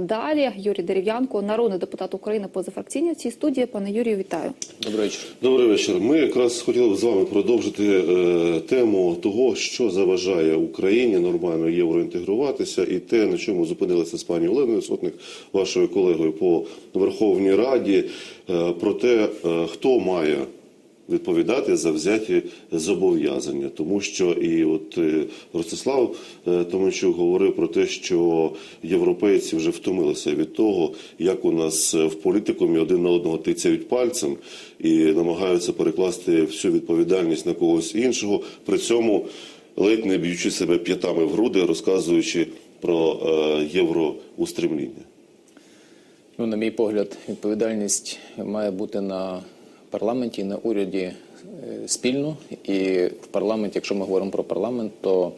Далі Юрій Дерев'янко, народний депутат України позафракційний в цій студії. Пане Юрію, вітаю. Добрий вечір. Добрий вечір. Ми якраз хотіли б з вами продовжити е, тему того, що заважає Україні нормально євроінтегруватися, і те, на чому зупинилися з пані Оленою Сотник, вашою колегою по Верховній Раді, е, про те, е, хто має відповідати за взяті зобов'язання, тому що і от е, Ростислав е, Томичук говорив про те, що європейці вже втомилися від того, як у нас е, в політикумі один на одного тицяють пальцем і намагаються перекласти всю відповідальність на когось іншого, при цьому ледь не б'ючи себе п'ятами в груди, розказуючи про євроустремління. Ну, на мій погляд, відповідальність має бути на парламенті і на уряді е, спільно. І в парламенті, якщо ми говоримо про парламент, то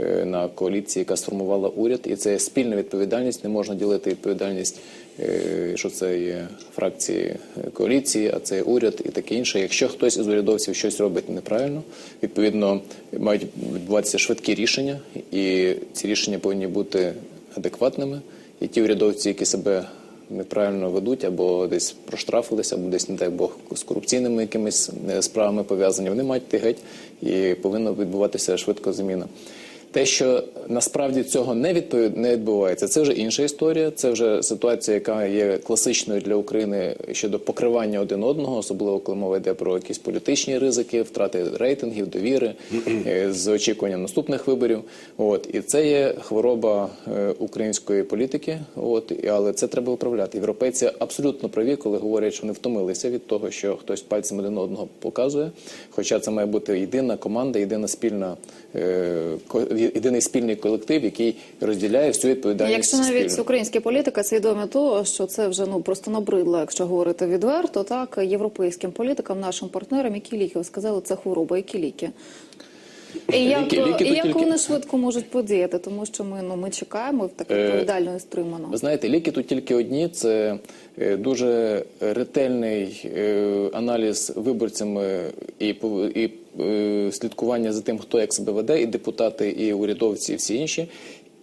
е, на коаліції, яка сформувала уряд, і це спільна відповідальність. Не можна ділити відповідальність, е, що це є фракції коаліції, а це уряд і таке інше. Якщо хтось із урядовців щось робить неправильно, відповідно мають відбуватися швидкі рішення, і ці рішення повинні бути адекватними. І ті урядовці, які себе неправильно ведуть, або десь проштрафилися, або десь, не дай Бог, з корупційними якимись е, справами пов'язані, вони мають йти геть і повинна відбуватися швидко заміна. Те, що насправді цього не відповід не відбувається, це вже інша історія. Це вже ситуація, яка є класичною для України щодо покривання один одного, особливо коли мова йде про якісь політичні ризики, втрати рейтингів, довіри е, з очікуванням наступних виборів. От і це є хвороба е, української політики. От але це треба виправляти. Європейці абсолютно праві, коли говорять, що вони втомилися від того, що хтось пальцем один одного показує. Хоча це має бути єдина команда, єдина спільна е, єдиний спільний колектив, який розділяє всю відповідальність. Якщо навіть спільно. українські політики свідомі того, що це вже ну просто набридло, якщо говорити відверто, так європейським політикам, нашим партнерам, які ліки ви сказали, це хвороба, які ліки. І як, Ліки- ліки і як тільки- вони швидко можуть подіяти, тому що ми ну ми чекаємо так Е, відповідально і стримано. Ви знаєте, ліки тут тільки одні. Це е, дуже ретельний е, аналіз виборцями і і слідкування за тим, хто як себе веде, і депутати, і урядовці, і всі інші.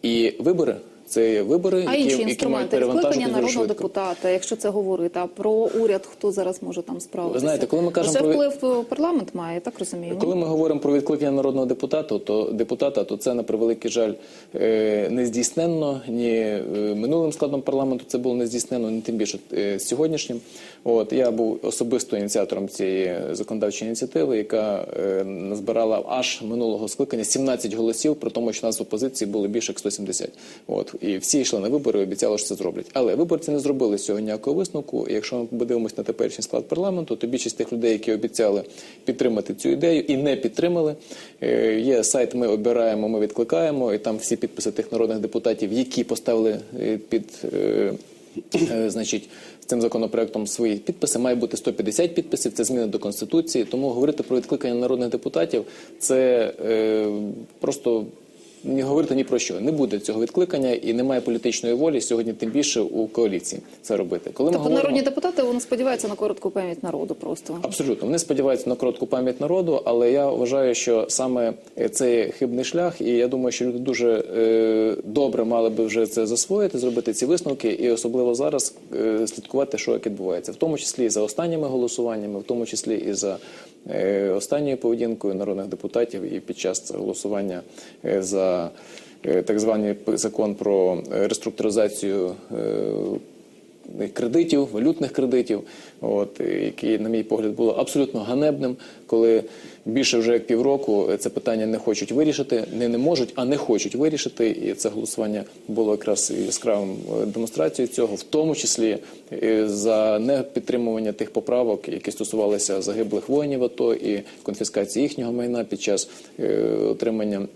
І вибори це є вибори, А які, інші які мають інструменти перевантажити народного швидко. депутата, якщо це говорити, а про уряд хто зараз може там справитися? Ви знаєте, коли ми кажемо про- вплив е, парламент має, так розумію. Коли ми говоримо про відкликання народного депутата, то депутата, то це на превеликий жаль е, не здійсненно ні е, минулим складом парламенту. Це було не здійсненно, ні тим більше сьогоднішнім. От я був особисто ініціатором цієї законодавчої ініціативи, яка назбирала аж минулого скликання 17 голосів, при тому, що нас в опозиції було більше як 170. От і всі йшли на вибори, обіцяли, що це зроблять. Але виборці не зробили з цього ніякого висновку. Якщо ми подивимось на теперішній склад парламенту, то більшість тих людей, які обіцяли підтримати цю ідею і не підтримали. Е, Є сайт, ми обираємо, ми відкликаємо, і там всі підписи тих народних депутатів, які поставили е, під. е, Значить, з цим законопроектом свої підписи має бути 150 підписів. Це зміни до конституції. Тому говорити про відкликання народних депутатів це е, просто не говорити ні про що. Не буде цього відкликання і немає політичної волі сьогодні, тим більше у коаліції це робити. Коли ми Тобто говоримо... народні депутати вони сподіваються на коротку пам'ять народу просто. Абсолютно, вони сподіваються на коротку пам'ять народу, але я вважаю, що саме е, це хибний шлях, і я думаю, що люди дуже е, добре мали би вже це засвоїти, зробити ці висновки, і особливо зараз е, слідкувати, що як відбувається, в тому числі і за останніми голосуваннями, в тому числі і за останньою поведінкою народних депутатів, і під час голосування е, за е, так званий закон про е, реструктуризацію. Кредитів, валютних кредитів, от які, на мій погляд, було абсолютно ганебним, коли більше вже як півроку це питання не хочуть вирішити, не не можуть, а не хочуть вирішити. І це голосування було якраз яскравим е, демонстрацією цього, в тому числі е, за непідтримування тих поправок, які стосувалися загиблих воїнів АТО і конфіскації їхнього майна під час е, отримання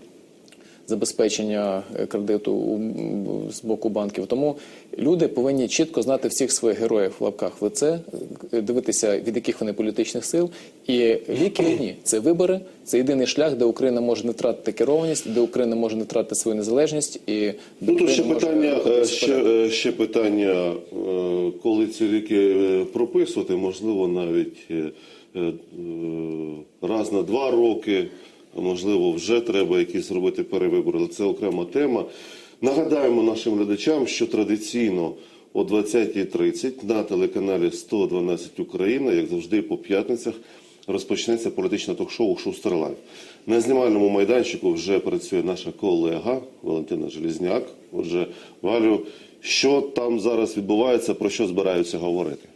забезпечення е, кредиту з боку банків. Тому люди повинні чітко знати всіх своїх героїв в лапках в лице, е, дивитися від яких вони політичних сил. І ліки одні це вибори. Це єдиний шлях, де Україна може не втратити керованість, де Україна може не втратити свою незалежність і Ну, тут ще питання, е, ще, е, ще питання, е, коли ці ліки е, прописувати, можливо, навіть е, е, раз на два роки, можливо, вже треба якісь робити перевибори, але це окрема тема. Нагадаємо нашим глядачам, що традиційно о 20.30 на телеканалі 112 Україна, як завжди по п'ятницях, розпочнеться політичне ток-шоу Шустер Лайв. На знімальному майданчику вже працює наша колега Валентина Желізняк. Отже, Валю, що там зараз відбувається, про що збираються говорити?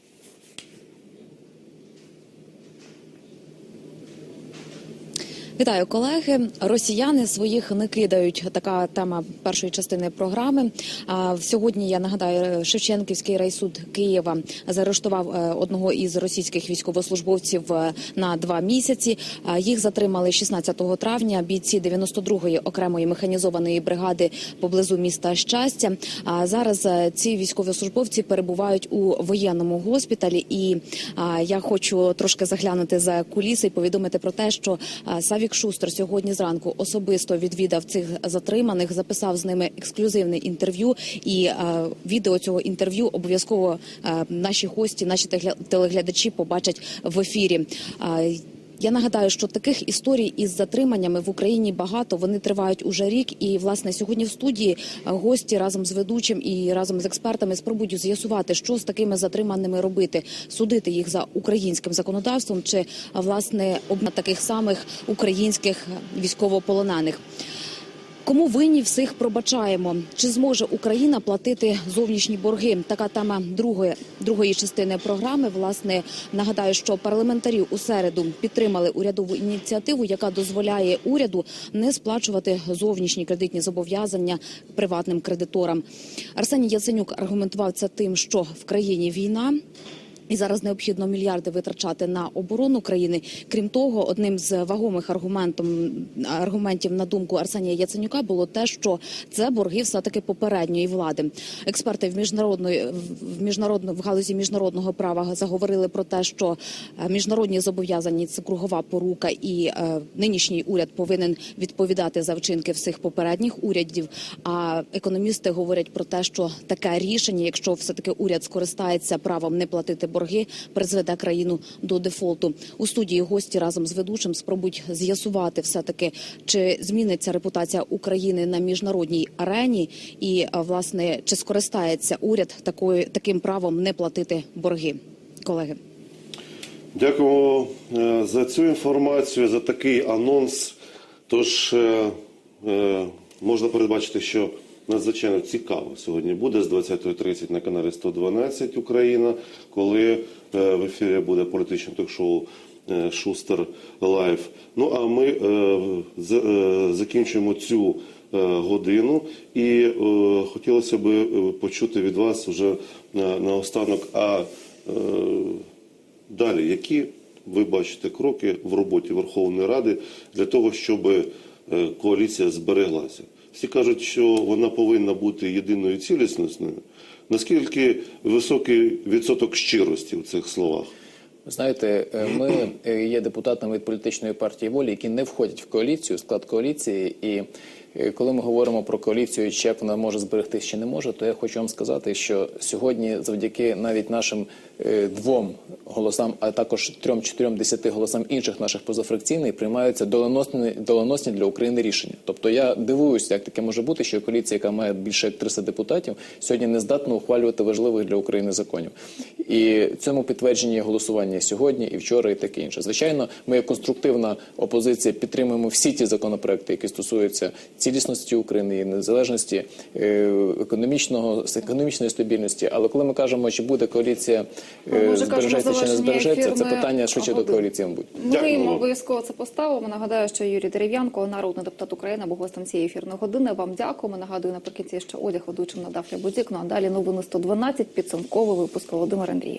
Вітаю, колеги. Росіяни своїх не кидають. Така тема першої частини програми. А сьогодні я нагадаю, Шевченківський райсуд Києва заарештував е, одного із російських військовослужбовців е, на два місяці. Їх затримали 16 травня. Бійці 92-ї окремої механізованої бригади поблизу міста Щастя. А зараз е, ці військовослужбовці перебувають у воєнному госпіталі. І я хочу трошки заглянути за куліси і повідомити про те, що а, Савік Шустер сьогодні зранку особисто відвідав цих затриманих, записав з ними ексклюзивне інтерв'ю. І е, відео цього інтерв'ю обов'язково е, наші гості, наші телегля- телеглядачі побачать в ефірі. А, я нагадаю, що таких історій із затриманнями в Україні багато. Вони тривають уже рік. І власне сьогодні в студії е, гості разом з ведучим і разом з експертами спробують з'ясувати, що з такими затриманими робити, судити їх за українським законодавством чи власне об таких самих українських військовополонених. Кому винні всіх пробачаємо? Чи зможе Україна платити зовнішні борги? Така тема другої другої частини програми. Власне нагадаю, що парламентарі у середу підтримали урядову ініціативу, яка дозволяє уряду не сплачувати зовнішні кредитні зобов'язання приватним кредиторам. Арсеній Яценюк аргументував це тим, що в країні війна. І зараз необхідно мільярди витрачати на оборону країни. Крім того, одним з вагомих аргументом аргументів на думку Арсенія Яценюка було те, що це борги все таки попередньої влади. Експерти в міжнародної в міжнародно в галузі міжнародного права заговорили про те, що е, міжнародні зобов'язання це кругова порука, і е, нинішній уряд повинен відповідати за вчинки всіх попередніх урядів. А економісти говорять про те, що таке рішення, якщо все таки уряд скористається правом не платити борги, призведе країну до дефолту. У студії гості разом з ведучим спробують з'ясувати все таки, чи зміниться репутація України на міжнародній арені, і власне чи скористається уряд такою таким правом не платити борги, колеги. Дякуємо е, за цю інформацію, за такий анонс. Тож е, е, можна передбачити, що надзвичайно цікаво сьогодні буде з 20.30 на каналі 112 Україна, коли е, в ефірі буде політичне ток-шоу е, Шустер Лайф. Ну а ми е, закінчуємо цю годину і хотілося б почути від вас вже на, наостанок. А Далі, які ви бачите кроки в роботі Верховної Ради для того, щоб коаліція збереглася? Всі кажуть, що вона повинна бути єдиною цілісною. Наскільки високий відсоток щирості в цих словах? Знаєте, е, ми е, є депутатами від політичної партії волі, які не входять в коаліцію, склад коаліції. І коли ми говоримо про коаліцію, чи як вона може зберегтися чи не може, то я хочу вам сказати, що сьогодні, завдяки навіть нашим е, двом голосам, а також трьом, чотирьом, десяти голосам інших наших позафракційних, приймаються доленосні, доленосні для України рішення. Тобто я дивуюся, як таке може бути, що коаліція, яка має більше як 300 депутатів, сьогодні не здатна ухвалювати важливих для України законів. І цьому підтвердження є голосування сьогодні, і вчора, і таке інше. Звичайно, ми як конструктивна опозиція підтримуємо всі ті законопроекти, які стосуються цілісності України, незалежності, е, економічного економічної стабільності. Але коли ми кажемо, чи буде коаліція Ми, е, збережеться чи не збережеться, це питання швидше до коаліції, мабуть. Ми Дякую обов'язково це поставимо. Нагадаю, що Юрій Дерев'янко, народний депутат України, був гостем цієї ефірної години. Вам дякуємо. Нагадую наприкінці, що одяг ведучим надав Лябудзік. Ну а далі новини 112, підсумковий випуск Володимир Андрій.